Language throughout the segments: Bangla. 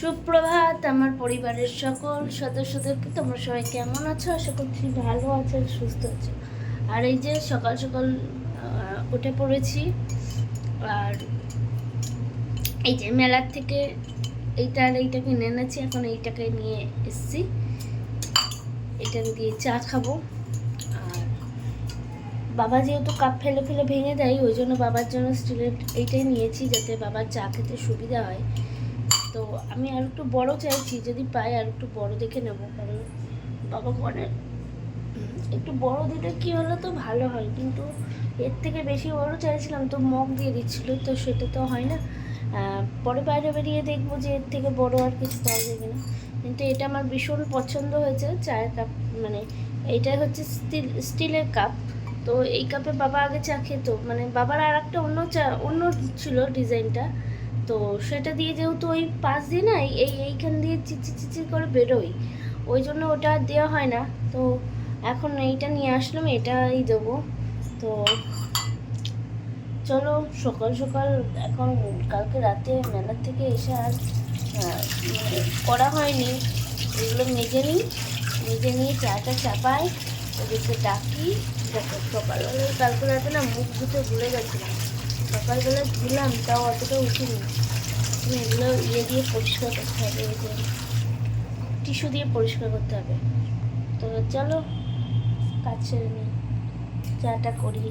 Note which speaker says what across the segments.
Speaker 1: সুপ্রভাত, আমার পরিবারের সকল সদস্যদেরকে তোমরা সবাই কেমন আছো? আশা করছি ভালো আছো, সুস্থ আছো। আর এই যে সকাল সকাল উঠে পড়েছি, আর এই যে মেলার থেকে এইটা আর এইটা কিনে এনেছি, এখন এইটাকে নিয়ে এসেছি। এটা দিয়ে চা খাব। আর বাবা যেহেতু কাপ ফেলে ফেলে ভেঙে দেয়, ওই জন্য বাবার জন্য স্টিলের এইটাই নিয়েছি, যাতে বাবার চা খেতে সুবিধা হয়। তো আমি আর একটু বড় চাইছি, যদি পাই আর একটু বড় দেখে নেব। কারণ বাবা বলে, একটু বড় দিলে কি হলো তো ভালো হয়। কিন্তু এর থেকে বেশি বড় চাইছিলাম তো মগ দিয়ে দিচ্ছিল, তো সেটা তো হয় না। পরে বাইরে বেরিয়ে দেখব যে এর থেকে বড় আর কিছু পাওয়া যায় কিনা। কিন্তু এটা আমার ভীষণ পছন্দ হয়েছে চায়ের কাপ মানে এইটা হচ্ছে স্টিল, স্টিলের কাপ। তো এই কাপে বাবা আগে চা খেত। মানে বাবার আর একটা অন্য চা, অন্য ছিল ডিজাইনটা। তো সেটা দিয়ে যেহেতু ওই পাশ দিয়ে না এই এইখান দিয়ে চিচি চিচি করে বেরোই। ওই জন্য ওটা আর দেওয়া হয় না। তো এখন এইটা নিয়ে আসলাম, এটাই দেবো। তো চলো, সকাল সকাল এখন কালকে রাতে মেলার থেকে এসে আর করা হয়নি। এগুলো মেজে নিই, মেজে নিয়ে চাটা চাপাই, ওদেরকে ডাকি। সকালবেলা কালকে রাতে না মুখ ধুতে ভুলে গেছিলাম। সকালবেলা ধুলাম তাও অতটা উঠিনি। এগুলো ইয়ে দিয়ে পরিষ্কার করতে হবে টিস্যু দিয়ে পরিষ্কার করতে হবে। তো চলো, কাজ ছেড়ে নিই চাটা করি।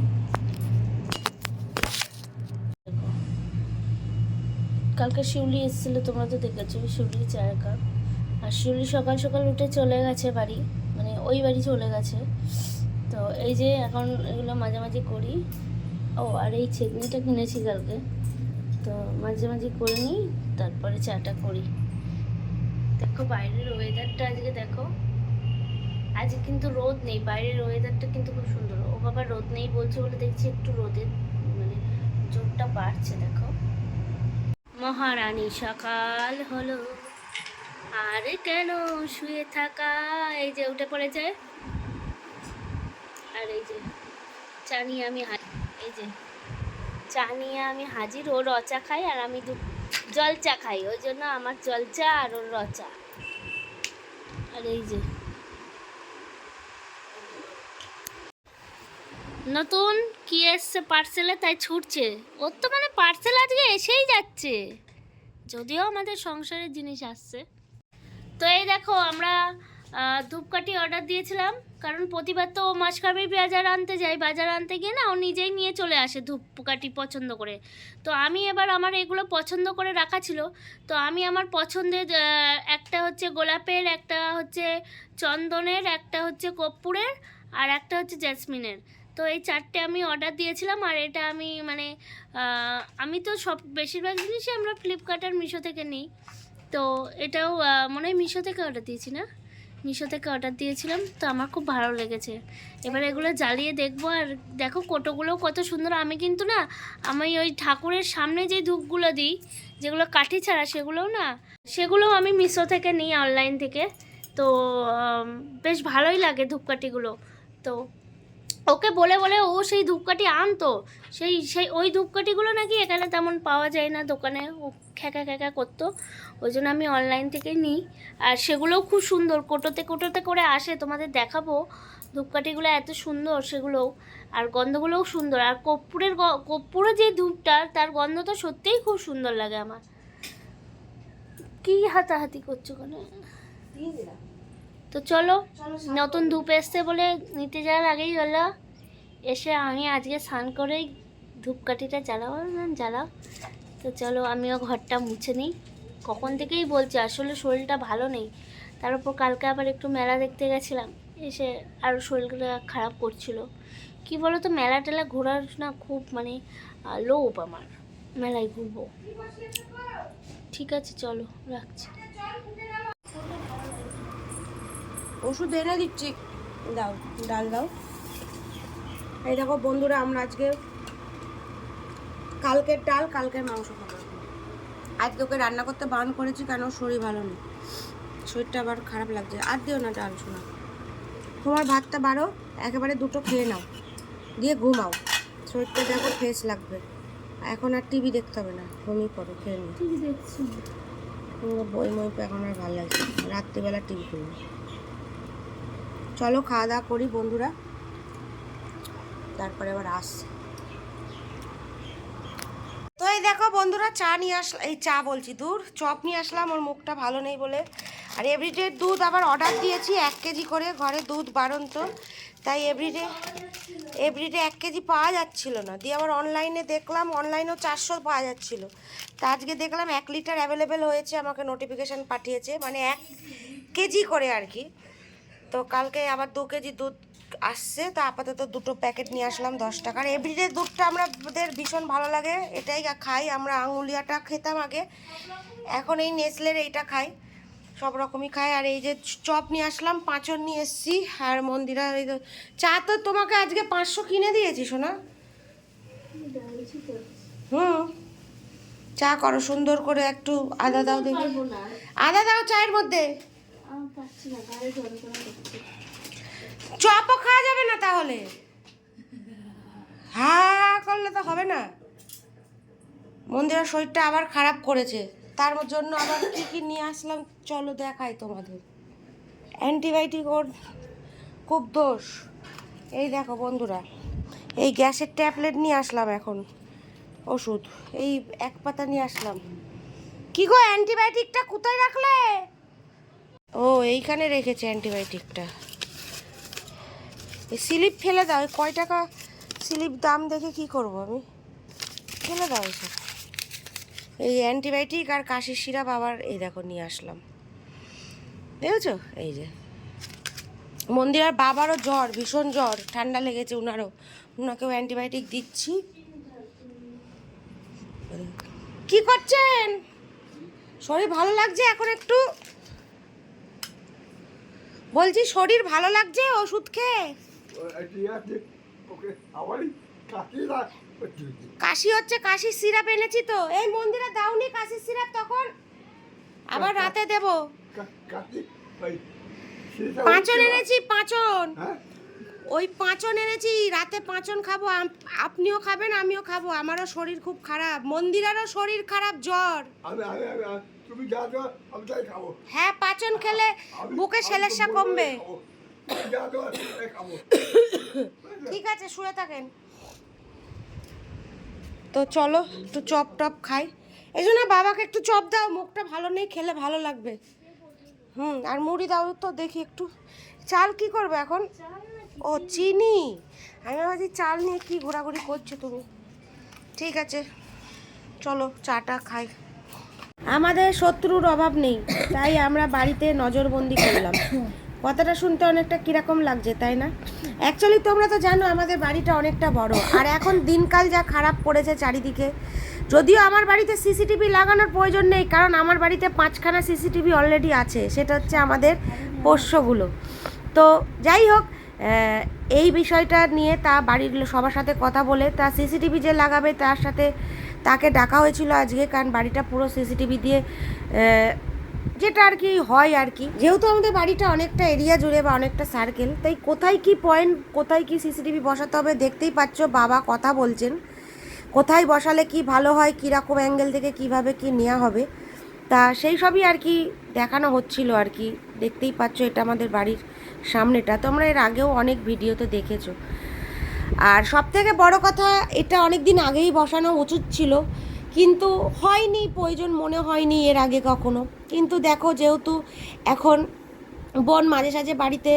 Speaker 1: কালকে শিউলি এসেছিল, তোমরা তো দেখেছ, শিউলি চায়ের কাপ আর শিউলি সকাল সকাল উঠে চলে গেছে বাড়ি মানে ওই বাড়ি চলে গেছে। তো এই যে এখন এগুলো মাঝে মাঝে করি ও আর এই চেটনিটা কিনেছি কালকে। তো মাঝে মাঝে করে নিই তারপরে চাটা করি। দেখো বাইরের ওয়েদারটা আজকে দেখো। আজকে কিন্তু রোদ নেই বাইরের ওয়েদারটা কিন্তু খুব সুন্দর। ও বাবা রোদ নেই বলছে বলে দেখছি একটু রোদের মানে জোরটা বাড়ছে দেখো। মহারানী সকাল হলো। আর কেন শুয়ে থাকা? এই যে উঠে পড়েছে। আর এই যে নিয়ে আমি এই যে, চা নিয়ে আমি হাজির, ও রচা খাই আর আমি জল চা খাই। ওই জন্য আমার জল চা আর ওর রচা আর এই যে, নতুন কি এসছে পার্সেলে তাই ছুটছে। ওর তো মানে পার্সেল আজকে এসেই যাচ্ছে। যদিও আমাদের সংসারের জিনিস আসছে। তো এই দেখো, আমরা ধূপকাঠি অর্ডার দিয়েছিলাম। কারণ প্রতিবার তো ও মাসকাবি বাজার আনতে যাই বাজার আনতে গিয়ে না ও নিজেই নিয়ে চলে আসে ধূপকাঠি পছন্দ করে। তো আমি এবার আমার এগুলো পছন্দ করে রাখা ছিল। তো আমি আমার পছন্দের একটা হচ্ছে গোলাপের, একটা হচ্ছে চন্দনের, একটা হচ্ছে কর্পূরের আর একটা হচ্ছে জ্যাসমিনের তো এই চারটে আমি অর্ডার দিয়েছিলাম আর এটা আমি মানে আমি তো সব, বেশিরভাগ জিনিসই আমরা ফ্লিপকার্ট আর মিশো থেকে নিই। তো এটাও মনে হয় মিশো থেকে অর্ডার দিয়েছি না? মিশো থেকে অর্ডার দিয়েছিলাম, তো আমার খুব ভালো লেগেছে। এবার এগুলো জ্বালিয়ে দেখব, আর দেখো কোটোগুলো কত সুন্দর। আমি কিন্তু না, আমি ওই ঠাকুরের সামনে যে ধূপগুলো দিই, যেগুলো কাঠি ছাড়া, সেগুলোও না, সেগুলোও আমি মিশো থেকে নিই, অনলাইন থেকে। তো বেশ ভালোই লাগে ধূপকাঠিগুলো। তো ওকে বলে বলে ও সেই ধূপকাঠি আনতো। সেই সেই ওই ধূপকাঠিগুলো নাকি এখানে তেমন পাওয়া যায় না, দোকানে ও খ্যাকা খ্যাকা করতো। ওই জন্য আমি অনলাইন থেকেই নিই। আর সেগুলোও খুব সুন্দর, কোটোতে কোটোতে করে আসে। তোমাদের দেখাবো ধূপকাঠিগুলো এত সুন্দর সেগুলোও আর গন্ধগুলোও সুন্দর। আর কর্পূরের কর্পূরের যে ধূপটা, তার গন্ধ তো সত্যিই খুব সুন্দর লাগে আমার। কি হাতাহাতি করছ কেন? তো চলো, নতুন ধূপ এসছে বলে নিতে যাওয়ার আগেই হলো। এসে আমি আজকে স্নান করেই ধূপকাঠিটা জ্বালাও জ্বালাও। তো চলো, আমিও ঘরটা মুছে নিই। কখন থেকেই বলছি, আসলে শরীরটা ভালো নেই। তার উপর কালকে আবার একটু মেলা দেখতে গেছিলাম। এসে আরও শরীরটা খারাপ করছিল। কি বলো তো মেলা টেলা ঘোরার না খুব মানে লোভ আমার। মেলায় ঘুরবো। ঠিক আছে, চলো, রাখছি।
Speaker 2: ওষুধ এনে দিচ্ছি। দাও ডাল দাও। এই দেখো বন্ধুরা আমরা আজকে কালকের ডাল কালকের মাংস খাব। আজকে ওকে রান্না করতে বারণ করেছি কেন শরীর ভালো নেই। শরীরটা আবার খারাপ লাগছে। আর দিও না ডাল শোনা। তোমার ভাতটা বারো একেবারে দুটো খেয়ে নাও। দিয়ে ঘুমাও। শরীরটা দেখো ফ্রেশ লাগবে। এখন আর টিভি দেখতে হবে না। ঘুমিয়ে পড়ো খেয়ে নিও।
Speaker 1: ঠিক দেখছি।
Speaker 2: বই মই এখন আর ভালো লাগছে রাত্রিবেলা টিভি করব। চলো খাওয়া দাওয়া করি বন্ধুরা। তারপরে আবার আসছি। তো এই দেখো বন্ধুরা, চা নিয়ে আসলাম এই চা বলছি, দূর। চপ নিয়ে আসলাম, ওর মুখটা ভালো নেই বলে। আর এভরিডে দুধ আবার অর্ডার দিয়েছি, এক কেজি করে। ঘরে দুধ বারণ তো তাই এভরিডে এভরিডে এক কেজি পাওয়া যাচ্ছিল না। দিয়ে আবার অনলাইনে দেখলাম অনলাইনেও চারশো পাওয়া যাচ্ছিল। তা আজকে দেখলাম এক লিটার অ্যাভেলেবেল হয়েছে, আমাকে নোটিফিকেশান পাঠিয়েছে। মানে এক কেজি করে আর কি। তো কালকে আবার দু কেজি দুধ আসছে তো আপাতত দুটো প্যাকেট নিয়ে আসলাম দশ টাকার। এভরিডে দুধটা আমাদের ভীষণ ভালো লাগে এটাই খাই আমরা আঙুলিয়াটা খেতাম আগে। এখন এই নেসলের এইটা খাই সব রকমই খাই। আর এই যে চপ নিয়ে আসলাম পাঁচন নিয়ে এসছি আর মন্দিরা এই চা তো তোমাকে আজকে পাঁচশো কিনে দিয়েছি শোনা হুম। চা করো সুন্দর করে একটু আদা দাও দেখি। আদা দাও চায়ের মধ্যে। চপও খাওয়া যাবে না তাহলে? হা করলে তো হবে না। মন্দিরের শরীরটা আবার খারাপ করেছে। তার জন্য আবার কি কি নিয়ে আসলাম চলো দেখাই তোমাদের। অ্যান্টিবায়োটিক ওর খুব দোষ। এই দেখো বন্ধুরা, এই গ্যাসের ট্যাবলেট নিয়ে আসলাম এখন। ওষুধ, এই এক পাতা নিয়ে আসলাম। কি গো, অ্যান্টিবায়োটিকটা কোথায় রাখলে? ও, এইখানে রেখেছে অ্যান্টিবায়োটিকটা। এই স্লিপ ফেলে দাও কয় টাকা স্লিপ দাম দেখে কি করব আমি? ফেলে দাও এসব। এই অ্যান্টিবায়োটিক আর কাশির সিরাপ আবার এই দেখো নিয়ে আসলাম। দেখেছ? এই যে। মন্দিরার বাবারও জ্বর, ভীষণ জ্বর, ঠান্ডা লেগেছে ওনারও ওনাকেও অ্যান্টিবায়োটিক দিচ্ছি। কি করছেন? শরীর ভালো লাগছে এখন একটু? বলছি শরীর ভালো লাগছে? ওষুধ খেয়ে? কাশি হচ্ছে কাশির সিরাপ এনেছি তো। এই মন্দিরে দাওনি কাশির সিরাপ তখন? আবার রাতে দেব। পাঁচন এনেছি পাঁচন।
Speaker 3: হ্যাঁ?
Speaker 2: ওই পাঁচন এনেছি রাতে পাঁচন খাব। আপনিও খাবেন আমিও খাব। আমারও শরীর খুব খারাপ। মন্দিরেরও শরীর খারাপ জ্বর।
Speaker 3: তুমি যা দাও আমি তাই খাব।
Speaker 2: হ্যাঁ পাঁচন খেলে বুকে সেলেসা কমবে।
Speaker 3: যা দাও তাই খাব।
Speaker 2: ঠিক আছে শুয়ে থাকেন। তো চলো একটু চপ টপ খাই। এই জন্য বাবাকে একটু চপ দাও মুখটা ভালো নেই খেলে ভালো লাগবে। হুম আর মুড়ি দাও তো দেখি একটু। চাল কি করবে এখন? ও চিনি। আমি ভাবছি চাল নিয়ে কি ঘোরাঘুরি করছ তুমি? ঠিক আছে চলো চাটা খাই। আমাদের শত্রুর অভাব নেই, তাই আমরা বাড়িতে নজরবন্দি করলাম। কথাটা শুনতে অনেকটা কীরকম লাগছে, তাই না? অ্যাকচুয়ালি তোমরা তো জানো, আমাদের বাড়িটা অনেকটা বড়। আর এখন দিনকাল যা খারাপ পড়েছে চারিদিকে, যদিও আমার বাড়িতে সিসিটিভি লাগানোর প্রয়োজন নেই, কারণ আমার বাড়িতে পাঁচখানা সিসিটিভি অলরেডি আছে। সেটা হচ্ছে আমাদের পোষ্যগুলো। তো যাই হোক এই বিষয়টা নিয়ে তা বাড়ির সবার সাথে কথা বলে, তা সিসিটিভি যে লাগাবে, তার সাথে তাকে ডাকা হয়েছিল আজকে, কারণ বাড়িটা পুরো সিসিটিভি দিয়ে যেটা আর কি হয় আর কি। যেহেতু আমাদের বাড়িটা অনেকটা এরিয়া জুড়ে বা অনেকটা সার্কেল তাই কোথায় কি পয়েন্ট কোথায় কি সিসিটিভি বসাতে হবে দেখতেই পাচ্ছ, বাবা কথা বলছেন। কোথায় বসালে কি ভালো হয়, কীরকম অ্যাঙ্গেল থেকে কীভাবে কি নেওয়া হবে, তা সেই সবই আর কি দেখানো হচ্ছিল আর কি। দেখতেই পাচ্ছ, এটা আমাদের বাড়ির সামনেটা। তোমরা এর আগেও অনেক ভিডিওতে দেখেছ। আর সব থেকে বড় কথা, এটা অনেক দিন আগেই বসানো উচিত ছিল, কিন্তু হয়নি, প্রয়োজন মনে হয়নি এর আগে কখনো। কিন্তু দেখো, যেহেতু এখন বোন মাঝে সাঝে বাড়িতে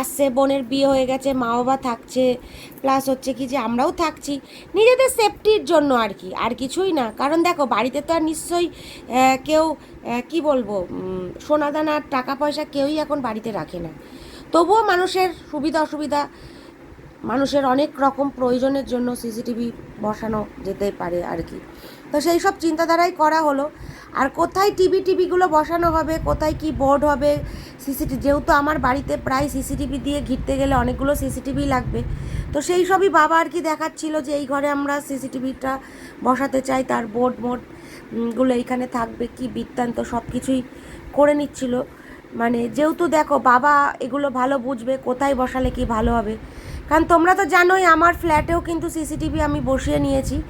Speaker 2: আসছে, বোনের বিয়ে হয়ে গেছে মা বাবা থাকছে প্লাস হচ্ছে কি যে আমরাও থাকছি, নিজেদের সেফটির জন্য আর কি, আর কিছুই না। কারণ দেখো, বাড়িতে তো আর নিশ্চয়ই কেউ কি বলব সোনাদানার টাকা পয়সা কেউই এখন বাড়িতে রাখে না। তবুও মানুষের সুবিধা অসুবিধা মানুষের অনেক রকম প্রয়োজনের জন্য সিসিটিভি বসানো যেতে পারে আর কি। তো সেই সব চিন্তাধারাই করা হলো। আর কোথায় টিভি টিভিগুলো বসানো হবে, কোথায় কি বোর্ড হবে, সিসিটিভি, যেহেতু আমার বাড়িতে প্রায় সিসিটিভি দিয়ে ঘিরতে গেলে অনেকগুলো সিসিটিভি লাগবে। তো সেই সবই বাবা আর কি দেখাচ্ছিল যে এই ঘরে আমরা সিসিটিভিটা বসাতে চাই, তার বোর্ড মোডগুলো এইখানে থাকবে, কি বৃত্তান্ত সব কিছুই করে নিচ্ছিল। মানে যেহেতু দেখো বাবা এগুলো ভালো বুঝবে, কোথায় বসালে কি ভালো হবে কারণ তোমরা তো জানোই আমার ফ্ল্যাটেও কিন্তু সিসিটিভি আমি বসিয়ে নিয়েছি।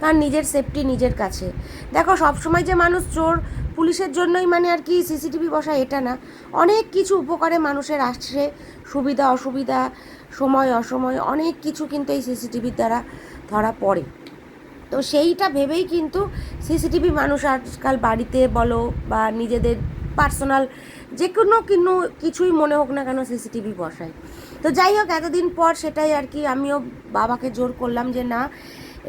Speaker 2: কারণ নিজের সেফটি নিজের কাছে। দেখো, সবসময় যে মানুষ চোর, পুলিশের জন্যই মানে আর কি সিসিটিভি বসা এটা না। অনেক কিছু উপকারে মানুষের আসছে। সুবিধা, অসুবিধা, সময়, অসময়, অনেক কিছু কিন্তু এই সিসিটিভির দ্বারা ধরা পড়ে। তো সেইটা ভেবেই কিন্তু সিসিটিভি মানুষ আজকাল বাড়িতে বলো বা নিজেদের পার্সোনাল যে কোনো কিনো কিছুই মনে হোক না কেন সিসিটিভি বসায়। তো যাই হোক, এতদিন পর সেটাই আর কি, আমিও বাবাকে জোর করলাম যে না,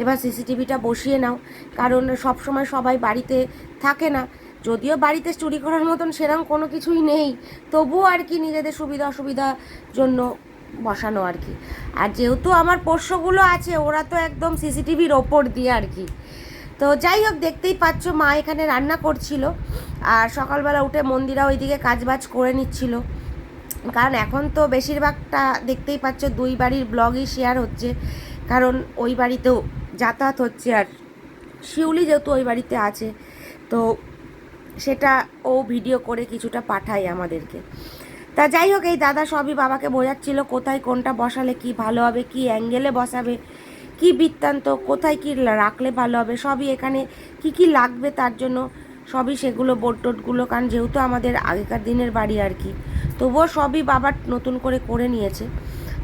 Speaker 2: এবার সিসিটিভিটা বসিয়ে নাও। কারণ সব সময় সবাই বাড়িতে থাকে না। যদিও বাড়িতে চুরি করার মতন সেরকম কোনো কিছুই নেই, তবুও আর কি নিজেদের সুবিধা অসুবিধার জন্য বসানো আর কি। আর যেহেতু আমার পোষ্যগুলো আছে, ওরা তো একদম সিসিটিভির ওপর দিয়ে আর কি। তো যাই হোক, দেখতেই পাচ্ছ মা এখানে রান্না করছিল। আর সকালবেলা উঠে মন্দিরা ওইদিকে কাজবাজ করে নিচ্ছিল। কারণ এখন তো বেশিরভাগটা দেখতেই পাচ্ছ দুই বাড়ির ব্লগই শেয়ার হচ্ছে। কারণ ওই বাড়িতেও যাতায়াত হচ্ছে আর শিউলি যেহেতু ওই বাড়িতে আছে, তো সেটা ও ভিডিও করে কিছুটা পাঠায় আমাদেরকে। তা যাই হোক, এই দাদা সবই বাবাকে বোঝাচ্ছিল, কোথায় কোনটা বসালে কি ভালো হবে, কি অ্যাঙ্গেলে বসাবে, কি বৃত্তান্ত, কোথায় কি রাখলে ভালো হবে, সবই এখানে কি কি লাগবে তার জন্য সবই সেগুলো বোর্ড টোটগুলো কারণ যেহেতু আমাদের আগেকার দিনের বাড়ি আর কি। তবুও সবই বাবা নতুন করে করে নিয়েছে।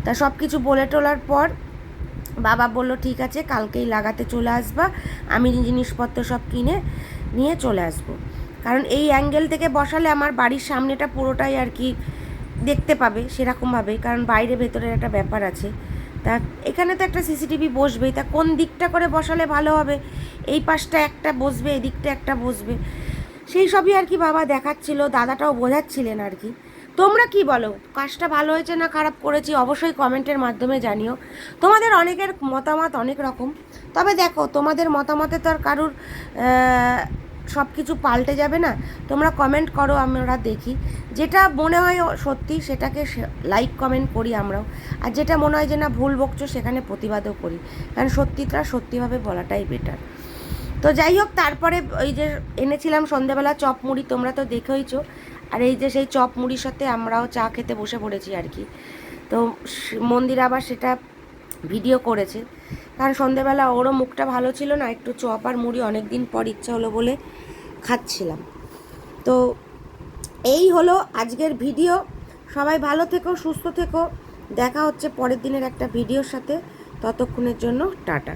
Speaker 2: তা সব কিছু বলে টোলার পর বাবা বলল, ঠিক আছে, কালকেই লাগাতে চলে আসবা। আমি জিনিসপত্র সব কিনে নিয়ে চলে আসব। কারণ এই অ্যাঙ্গেল থেকে বসালে আমার বাড়ির সামনেটা পুরোটাই আর কি দেখতে পাবে, সেরকমভাবে। কারণ বাইরে ভেতরের একটা ব্যাপার আছে। তা এখানে তো একটা সিসিটিভি বসবেই। তা কোন দিকটা করে বসালে ভালো হবে? এই পাশটা একটা বসবে, এদিকটা একটা বসবে। সেই সবই আর কি বাবা দেখাচ্ছিল, দাদাটাও বোঝাচ্ছিলেন আর কি। তোমরা কি বলো? কাজটা ভালো হয়েছে না খারাপ করেছি? অবশ্যই কমেন্টের মাধ্যমে জানিও। তোমাদের অনেকের মতামত অনেক রকম। তবে দেখো, তোমাদের মতামতে তো আর কারুর সব কিছু পাল্টে যাবে না। তোমরা কমেন্ট করো, আমরা দেখি। যেটা মনে হয় সত্যি, সেটাকে লাইক কমেন্ট করি আমরাও। আর যেটা মনে হয় যে না, ভুল বকছো, সেখানে প্রতিবাদও করি। কারণ সত্যিটা সত্যিভাবে বলাটাই বেটার তো যাই হোক, তারপরে ওই যে এনেছিলাম সন্ধেবেলা চপ মুড়ি, তোমরা তো দেখেইছো। আর এই যে সেই চপ মুড়ির সাথে আমরাও চা খেতে বসে পড়েছি আর কি। তো মন্দির আবার সেটা ভিডিও করেছে। কারণ সন্ধেবেলা ওরও মুখটা ভালো ছিল না, একটু চপ আর মুড়ি অনেক দিন পর ইচ্ছা হলো বলে খাচ্ছিলাম। তো এই হলো আজকের ভিডিও সবাই ভালো থেকো, সুস্থ থেকো। দেখা হচ্ছে পরের দিনের একটা ভিডিওর সাথে। ততক্ষণের জন্য টাটা।